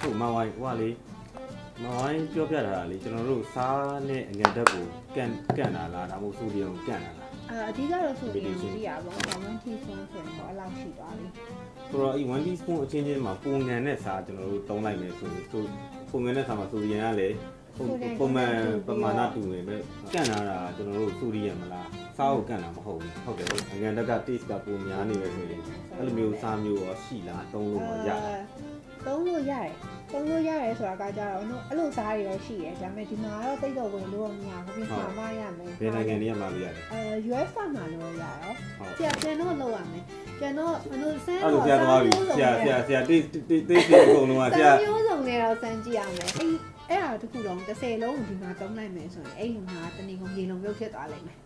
ဟုတ်မဝိုင်းဟိုကလေမဝိုင်းပြောပြတာကလေကျွန်တော်တို့စားနဲ့အငန်တက်ကိုကန်ကန်တာလားဒါမှမဟုတ်ဆိုဒီယမ်ကိုကန်တာလားအာအဓိကတော့ဆိုရင်ကြည့်ရပါဘော1 teaspoon ဆိုရင်တော့အလောက်ရှိသွားပြီဆိုတော့ဒီ1 teaspoon အချင်းချင်းမှာပုံငံနဲ့စားကျွန်တော်တို့သုံးလိုက်မယ်ဆိုရင်ဆိုပုံငံနဲ့စားမှာဆိုဒီယမ်ကလည်းပုံပုံမှန်ပမာဏတူနေပဲကန်လာတာကျွန်တော်တို့ဆိုဒီယမ်မလားစားကိုကန်တာမဟုတ်ဘူးဟုတ်တယ်အငန်တက်က taste ကပုံများနေပဲဆိုရင်အဲ့လိုမျိုးစားမျိုးရောရှိလားသုံးလို့မရလား သုံးလို့ရတယ်သုံးလို့ရတယ်ဆိုတာကကြတော့နော်အဲ့လိုစားတွေတော့ရှိတယ်ဒါပေမဲ့ဒီမှာတော့တိတ်တော့ဝင်လို့မရဘူးပြင်မှာမရမယ်ဘယ်နိုင်ငံတွေကမှာလို့ရလဲအဲ US ကမှလို့ရရောဟုတ်ဆရာပြန်တော့လောက်ရမယ်ပြန်တော့ဘယ်လိုစမ်းအဲ့လိုတော့ဆရာသွားပြီဆရာဆရာဆရာတိတ်တိတ်တိတ်အကုန်လုံးကဆဆရာရာမျိုးစုံနဲ့တော့စမ်းကြည့်ရမယ်အဲ့ အဲ့ဟာတစ်ခုလုံး30လုံးဒီမှာတုံးလိုက်မယ်ဆိုရင်အဲ့ဒီမှာတနည်းကုန်ရေလုံးပြုတ်ဖြစ်သွားလိမ့်မယ်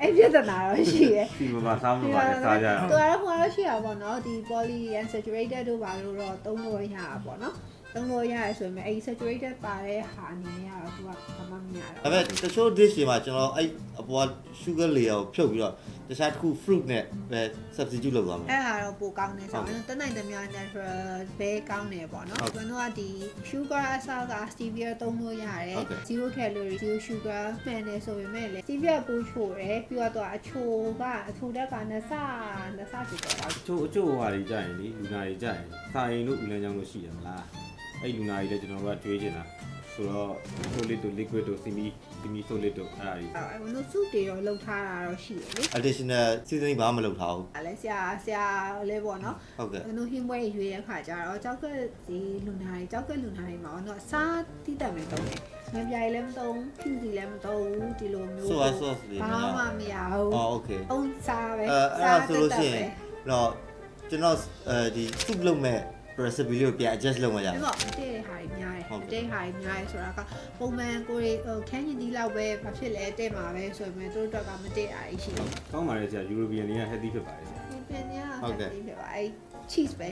အဲ့ပြဿနာတော့ရှိရဲ့ဒီမှာစားမှာပါစားကြသူကတော့ဟိုကတော့ရှိရပါတော့ဒီ poly unsaturated တို့ပါလို့တော့သုံးလို့ရတာပေါ့နော်သုံးလို့ရတယ်ဆိုပေမဲ့အဲ့ saturated ပါတဲ့ဟာအနေနဲ့ကတော့သူကဘာမှမရဒါတော့ပေမဲ့တချို့ dish တွေမှာကျွန်တော်အဲ့အပေါ်က sugar layer ကိုဖြုတ်ပြီးတော့တခြားတစ်ခု fruit နဲ့ပဲ substitute လုပ်သွားမယ်အဲ့ဟာတော့ပိုကောင်းနေဆိုတော့တနိုင်သမျှ natural ဘဲကောင်းတယ်ပေါ့နော်ဟုတ်ကျွန်တော်ကဒီ sugar အစားက stevia သုံးလို့ရတယ်ဟုတ်ကဲ့ zero calorie zero sugar မှန်တယ်ဆိုပေမဲ့လေ stevia ပိုချိုတယ်ပြီးတော့အချိုကအချိုတက်ကနှစ်ဆနှစ်ဆဖြစ်တော့တာအချို့အချို့ဟာတွေကြရင်လေလူနာတွေကြရင်စာရင်တို့ဦးလန်းချောင်းတို့ရှိတယ်မလားအဲ့လူနာတွေလည်းကျွန်တော်တို့ကတွေးနေတာဆိုတော့ solid တို့ liquid တို့ semi semi solid တို့အဲ့ဒါတွေအဲ့ဝင်လို့စုတွေရောလှုပ်ထားတာတော့ရှိတယ်လေ additional seasoning ဘာမှမလုပ်ထားဘူးအဲ့လဲဆရာဆရာလေးပေါ့နော်ဟုတ်ကဲ့ကျွန်တော်ဟင်းပွဲရွေးတဲ့ခါကျတော့ကြောက်ကက်ဒီလူနာတွေကြောက်ကက်လူနာတွေမှာတော့စားတိတက်မယ်တုံးတယ်မပြိုင်လည်းမတုံးဖြူစီလည်းမတုံးဒီလိုမျိုး soy sauce တွေဘာများမှမရဘူးအော် okay အုံးစားပဲအဲအဲ့ဒါဆိုလို့ရှိရင်တော့ကျွန်တော်အဲဒီ soup လုပ်မဲ့ recipe လေးကိုပြန် adjust လုပ်မှရဒီမယ်ပေါ့မတည့်တဲ့ဟာတွေများတယ်ဟုတ်မကဲ့တည့်ဟာတွေများတယ်ဆိုတာကပုံမှန်ကိုယ်ဟိုခန်းကြီးဒီလောက်ပဲဘာဖြစ်လဲတဲ့မှာပဲဆိုပေမဲ့သူတို့တော့ကမတည့်အားရှိတယ်ကောင်းပါလေဆရာ European တွေက healthy ဖြစ်ပါတယ်ဆရာဒီပြန်ရဟုတ်ကဲ့ဒီဖြစ်ပါအဲ cheese ပဲ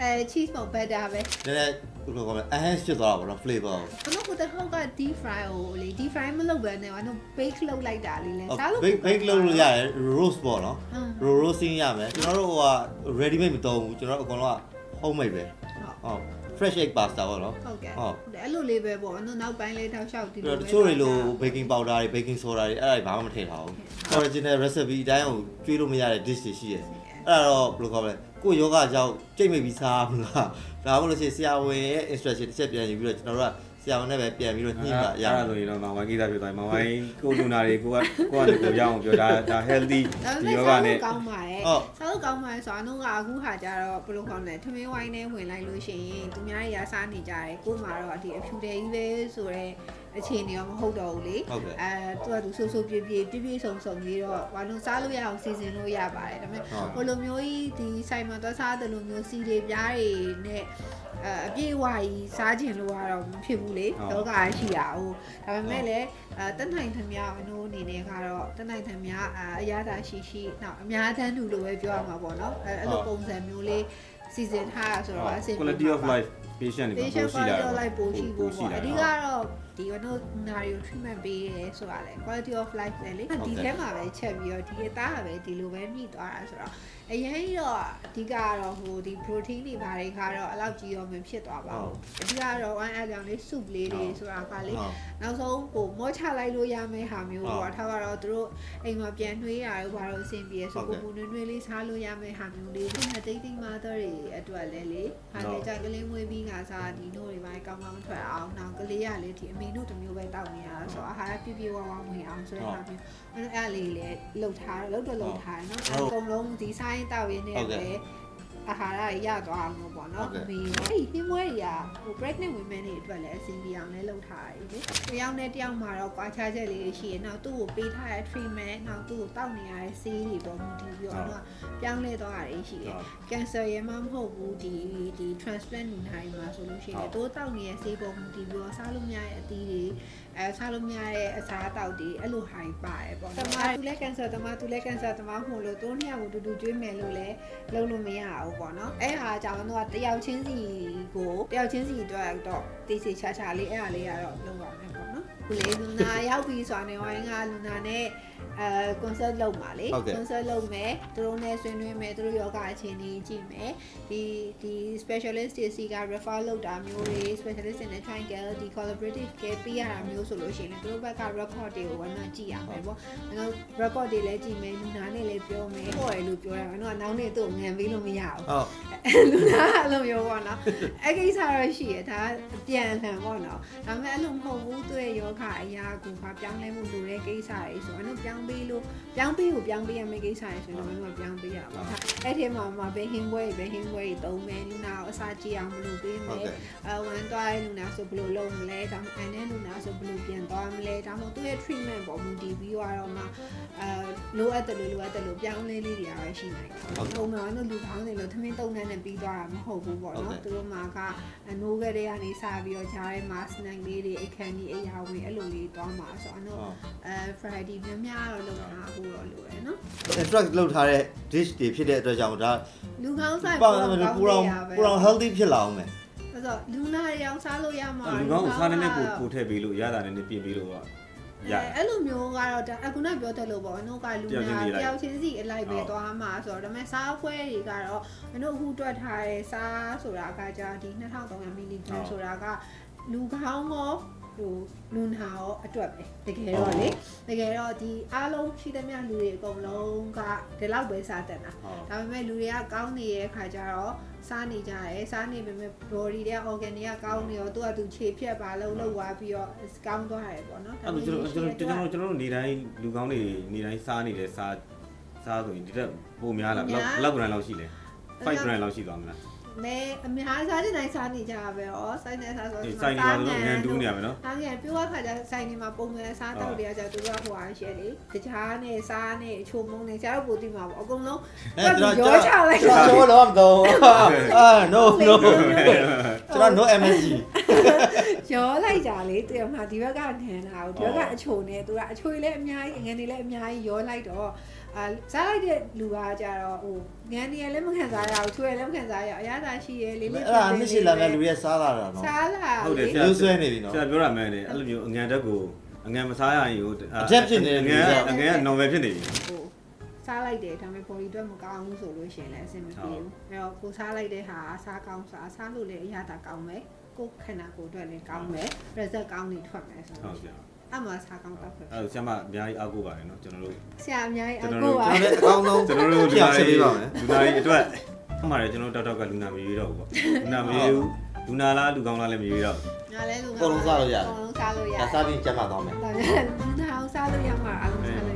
အဲ cheese မဟုတ် butter ပဲ နည်းနည်းဘယ်လိုခေါ်မလဲ enhance ဖြစ်သွားတာပေါ့နော် flavor အမကတခေါက်က deep fry ကိုလေ deep fry မလုပ်ဘဲနဲ့ဘာလို့ bake လုပ်လိုက်တာလေးလဲကိုစားလို့ bake bake လုပ်လို့ရတယ် roast ပေါ့နော် ဟုတ် roasting ရမယ်ကျွန်တော်တို့ဟိုက ready made မသုံးဘူးကျွန်တော်တို့အကုန်လုံးက homemade ပဲဟုတ် fresh egg pasta ပေါ့နော်ဟုတ်ကဲ့ဟုတ်အဲ့လိုလေးပဲပေါ့နော်နောက်ပိုင်းလေးထောက်လျှောက်ဒီပြီးလိုတော့တချို့တွေလို baking powder တွေ baking soda တွေအဲ့ဒါတွေဘာမှမထည့်ထားဘူး original recipe အတိုင်းကိုကျွေးလို့မရတဲ့ dish တွေရှိတယ်အဲ့ဒါတော့ဘယ်လိုခေါ်မလဲကိုယ့်ယောဂအကြောင်းကြိတ်မိတ်ပြီးစားမလားဒါမှမဟုတ်လို့ရှိရင်ဆရာဝန်ရဲ့ instruction တစ်ချက်ပြန်ယူပြီးတော့ကျွန်တော်တို့က ဆရာဝန်နဲ့ပဲပြန်ပြီးတော့ညှိမှရအဲ့မှာဒါဆိုရင်တော့မဝိုင်းကိစ္စဖြစ်သွားပြီမဝိုင်းကိုလူနာတွေကိုကကိုကနေကိုရအောင်ပြောဒါဒါ healthy ဒါပေဒီမဲ့ယောဂစားနဲ့လို့ကောင်းပါတယ်ဟုတ်စားလို့ကောင်းပါတယ်ဆိုတော့အတော့ကအခုခါကျတော့ဘယ်လိုခေါ်မလဲထမင်းဝိုင်းနဲ့ဝင်လိုက်လို့ရှိရင်သူများတွေကစားနေကြတယ်ကို့မှာတော့ဒီအဖြူတယ်ကြီးပဲဆိုတော့အခြေအနေရောမဟုတ်တော့ဘူးလေဟုတ်ကဲ့အဲသူကသူဆိုးဆိုးပြေးပြေးပြေးပြေးဆုံဆုံလေးတော့ဘာလို့စားလို့ရအောင်စီစဉ်လို့ရပါတယ်ဒါပေမဲ့ဟုတ်ဘလိုမျိုးကြီးဒီဆိုင်မှာသွားစားတယ်လို့မျိုးစီတွေပြားတွေနဲ့ အဲအပြည့်အဝကြီးစားခြင်းလို့ကတော့မဖြစ်ဘူးလေဟုတ်လောကရှိရအောင်ဒါပေမဲ့လည်းအဲတက်နိုင်သမျှအနိုးအနေနဲ့ကတော့တက်နိုင်သမျှအအရသာရှိရှိနောက်အများတန်းတူလို့ပဲပြောရမှာပေါ့နော်အဲအဲ့လိုပုံစံမျိုးလေးစီစဉ်ထားရဆိုတော့အဆင်ပြေ quality of life patient တွေ patient ပိုရှိလာ quality of life ပိုရှိဖို့ရှိပေါ့လာအဓိကတော့ဒီကတော့နာရီ treatment ပေးရဲဆိုတာလေ quality of life လေလေဒီထဲမှာပဲချက်ပြီးတော့ဒီအသားကပဲဒီလိုပဲမြည်သွားတာဆိုတော့အရင်တော့အဓိကကတော့ဟိုဒီ protein တွေဘာတွေကတော့အလောက်ကြီးရောမဖြစ်သွားပါဘူးအဓိကတော့1အကြောင်လေး soup လေးတွေဆိုတာကလေဟုတ်နောက်ဆုံးဟိုမောချလိုက်လို့ရမယ့်ဟာမျိုးဟုတ်ပေါ့ထားပါတော့သူတို့အိမ်မှာပြန်နှွေးရတော့ဘာလို့အဆင်ပြေဆိုဟုတ်ကိုကဲ့ပူနွေးနွေးလေးစားလို့ရမယ့်ဟာမျိုးလေးဒီမှာ dating mother တွေအတွက်လည်းလေဟာဟုတ်လေကြကလေးမွေးပြီးငါစားဒီနို့တွေပိုင်းကောင်းကောင်းမထွက်အောင်နောက်ကလေးရလေဒီအမေတို့တစ်မျိုးပဲတောက်နေရတာဆိုတော့အာဟာရပြည့်ပြည့်ဝဝမဝင်အောင်ဆိုတဲ့ဟာမျိုးအဲ့အဲ့လေးလေလှုပ်ထားလှုပ်တော့လှုပ်ထားတယ်နော်အကုန်လုံးဒီဆိုင်တောက်ရင်းနဲ့ဟုတ်ကဲ့ပဲ အာဟာရရရသွားအောင်လို့ပေါ့နော်ဟုတ်ကဲ့မေအဲ့ဒီဟင်းပွဲတွေကဟို pregnant women တွေအတွက်လည်းအဆင်ပြေအောင်လည်းလုပ်ထားရတယ်လေတယောက်နဲ့တယောက်မှာတော့ကွာခြားချက်လေးတွေရှိရနောက်သူ့ကိုပေးထားတဲ့ treatment နောက်သူ့ကိုတောက်နေရတဲ့ဆေးတွေပေါ်မူတည်ပြီးတော့ပြောင်းလဲသွားတာတွေရှိတယ် cancer ရမှမဟုတ်ဘူးဒီဒီ transplant လူနာတွေမှာဆိုလို့ရှိရင်တိုးတောက်နေတဲ့ဆေးပေါ်မူတည်ပြီးတော့စားလို့မရတဲ့အသီးတွေအဲစားလို့မရတဲ့အစားအသောက်တွေအဲ့လိုဟာတွေပါတယ်ပေါ့နော်။တမသူလည်း cancer တမသူလည်း cancer တမမို့လို့သူတို့နှစ်ယောက်ကိုတူတူကျွေးမယ်လို့လည်းလုပ်လို့မရဘူးပေါ့နော်။အဲ့ဟာကြောင့်တော့တယောက်ချင်းစီကိုတယောက်ချင်းစီအတွက်တော့တေးချေချာချာလေးအဲ့ဟာလေးကတော့လုပ်ပါမယ်ပေါ့နော်။ခုလေလူနာရောက်ပြီဆိုတာနဲ့ဝိုင်းကလူနာနဲ့ အဲ concert လုပ်ပါလေဟုတ်ကဲ့ concert လုပ်မယ်သူတို့နဲ့ဆွေးနွေးမယ်သူတို့ယောဂအခြေအနေကြည့်မယ်ဒီဒီ specialist တွေစီက refer လုပ်တာမျိုးတွေ specialist တွေနဲ့ triangle ဒီ collaborative care ပေးရတာမျိုးဆိုလို့ရှိရင်သူတို့ဘက်က record တွေကိုဝမ်းသာကြည့်ရမယ်ပေါ့အဲတော့ record တွေလည်းကြည့်မယ်လူနာနဲ့လည်းပြောမယ်ဟောရလို့ပြောတာအဲ့တော့နောက်နေ့သူ့ကိုငံပေးလို့မရဘူး ဟုတ် လူနာအဲ့လိုမျိုးပေါ့နော်အဲ့ကိစ္စတော့ရှိရဒါအပြန်အလှန်ပေါ့နော်ဒါပေမဲ့အဲ့လိုမဟုတ်ဘူးသူ့ရဲ့ယောဂအရာကိုကပြောင်းလဲမှုလိုတဲ့ကိစ္စတွေဆိုအဲ့လိုပြောင်းပေးလို့ပြောင်းပေးကိုပြောင်းပေးရမယ့်ကိစ္စတွေဆိုရင်တော့မင်းတို့ကပြောင်းပေးရပါဘူးအဲ့ဒီမှာမှာဘယ်ဟင်းပွဲဘယ်ဟင်းပွဲတုံးမယ်လူနာကိုအစာကြည့်အောင်ဘယ်လိုပေးမဟုတ်လဲကဲ့အဝမ်းသွားတဲ့လူနာဆိုဘယ်လိုလုပ်မလဲဒါမှမဟုတ်အဲ့နဲ့လူနာဆိုဘယ်လိုပြန်သွားမလဲဒါမှမဟုတ်သူ့ရဲ့ treatment ပေါ်မူတည်ပြီးတော့မှအဲလိုအပ်တယ်လို့လိုအပ်တယ်လို့ပြောင်းလဲလေးတွေအားရှိနိုင်တယ်ဟုတ်ကဲ့ပုံမှန်တော့လူကောင်းတွေလို့ထမင်းတုံးနဲ့နဲ့ပြီးသွားတာမဟုတ်ဘူးပေါ့ဟုတ်နော်ကဲ့သူတို့မှာကနိုးကလေးကနေစပြီးတော့ဂျားထဲမှာ snack လေးတွေအခန်းကြီးအရာဝင်အဲ့လိုလေးသွားမှာဆိုတော့နော်အဲ Friday များများတော့လုံတာအခုတော့လိုရယ်နော် attract လုပ်ထားတဲ့ dish တွေဖြစ်တဲ့အတွက်ကြောင့်ဒါလူကောင်းဆိုင်ပေါ့ကောင်းပူကောရောင်းင်ရပဲပူရောင် healthy ဖြစ်လာအောင်မယ်ဆိုတော့လူနာရောင်စားလို့ရမှာလူကောင်းကိုစားနေနေကိုကိုထည့်ပေးလို့ရတာနဲ့ပြင်ပေးလို့က ရအဲအဲ့လိုမျိုးကတော့ဒါအခုနပြောတတ်လို့ပေါ့နော်ကလူနာတယောက်ချင်းစီအလိုက်ပဲသွားမှာဆိုတော့ဒါပေမဲ့စားဖွဲတွေကတော့မင်းတို့အခုတွက်ထားတဲ့စားဆိုတာကကြာဒီ2300မီလီဂရမ်ဆိုတာကလူကောင်းရော ဟိုလူနာရောအတွက်ပဲတကယ်တော့လေတကယ်တော့ဒီအားလုံးရှိသမျှလူတွေအကုန်လုံးကဒီလောက်ပဲစားတတ်တာဟုတ်ဒါပေမဲ့လူတွေကကောင်းနေတဲ့ခါကျတော့စားနေကြတယ်စားနေပေမဲ့ body တွေက organ တွေကကောင်းနေရောသူကသူခြေဖြတ်ပါလို့လှုပ်သွားပြီးတော့ကောင်းသွားတယ်ပေါ့နော်အဲ့လိုကျွန်တော်ကျွန်တော်ကျွန်တော်ကျွန်တော်တို့နေတိုင်းလူကောင်းတွေနေတိုင်းစားနေတဲ့စားစားဆိုရင်ဒီတက်ပိုများလားဘယ်လောက်ဘယ်လောက် brand လောက်ရှိလဲ5 brand လောက်ရှိသွားမလား မဲအများစားတဲ့တိုင်းစားနေကြတာပဲဩစိုင်းနေစားဆိုဒီစိုင်းနေပါလို့ငန်တူးနေရမယ်နော်အားငယ်ပြောရခါကျစိုင်းနေမှာပုံမှန်စားတော့တွေကကျသူတို့ကဟိုအားရှယ်လေတခြားနဲ့စားနဲ့အချိုမုံနဲ့ကျတော့ပိုတိမှာပေါ့အကုန်လုံးအဲကျွန်တော်ရောချလိုက်ကျွန်တာတော်တော့မတော့အာ no no ကျွန်တော် no MSG ရောလိုက်ကြလေသူကမှဒီဘက်ကနန်းတာကိုဒီဘက်ကအချိုနဲ့သူကအချိုလည်းအများကြီးငန်းတွေလည်းအများကြီးရောလိုက်တော့အာစားလိုက်တဲ့လူကကြတော့ဟိုငန်းတွေလည်းမခံစားရဘူးချိုလည်းမခံစားရအရသာရှိရဲလေးလေးအဲ့ဒါနှစ်ရှိလာမဲ့လူရဲ့စားလာတာနော်စားလာဟုတ်တယ်လေဆရာရိုးဆွဲနေပြီနော်ဆရာပြောတာမှန်တယ်အဲ့လိုမျိုးအငန်တက်ကိုအငန်မစားရရင်ဟိုအချက်ဖြစ်နေတယ်အငန်အငန်က normal ဖြစ်နေပြီဟို စားလိုက်တယ်ဒါပေမဲ့ body အတွက်မကောင်းဘူးဆိုလို့ရှိရင်လည်းအဆင်မပြေဘူးအဲ့တော့ကိုစားလိုက်တဲ့ဟာစားကောင်းစားစားလို့လည်းအရသာကောင်းမယ်ကိုခန္ဓာကိုယ်အတွက်လည်းကောင်းမယ် result ကောင်းနေထွက်မယ်ဆိုဟုလို့တ်ရှိဆရင်ရာအမှစားကောင်းတော့ဖြစ်အဲ့ဒါဆရာမအများကြီးအားကိုးပါတယ်နော်ကျွန်တော်တို့ဆရာအများကြီးအကျွန်ကူတော်တို့ပါကျွန်တော်လည်းအကောင်းဆုံးကျွန်တော်တို့ဖြစ်အောင်ဆက်ပေးပါမယ်လူနာတွေအတွက်အမှန်တယ်ကျွန်တော်တို့တောက်တောက်ကလူနာမရွေးတော့ဘူးပေါ့လူနာမရွေးဘူးလူနာလားလူကောင်းလားလည်းမရွေးတော့ဘူးငါလည်းလူအကုန်လုံးစားလို့ရတယ်အကုန်လုံးစားလို့ရဒါစားပြီးကျန်ပါတော့မယ်ဒါနဲ့လူနာအောင်စားလို့ရမှာအလုံးစား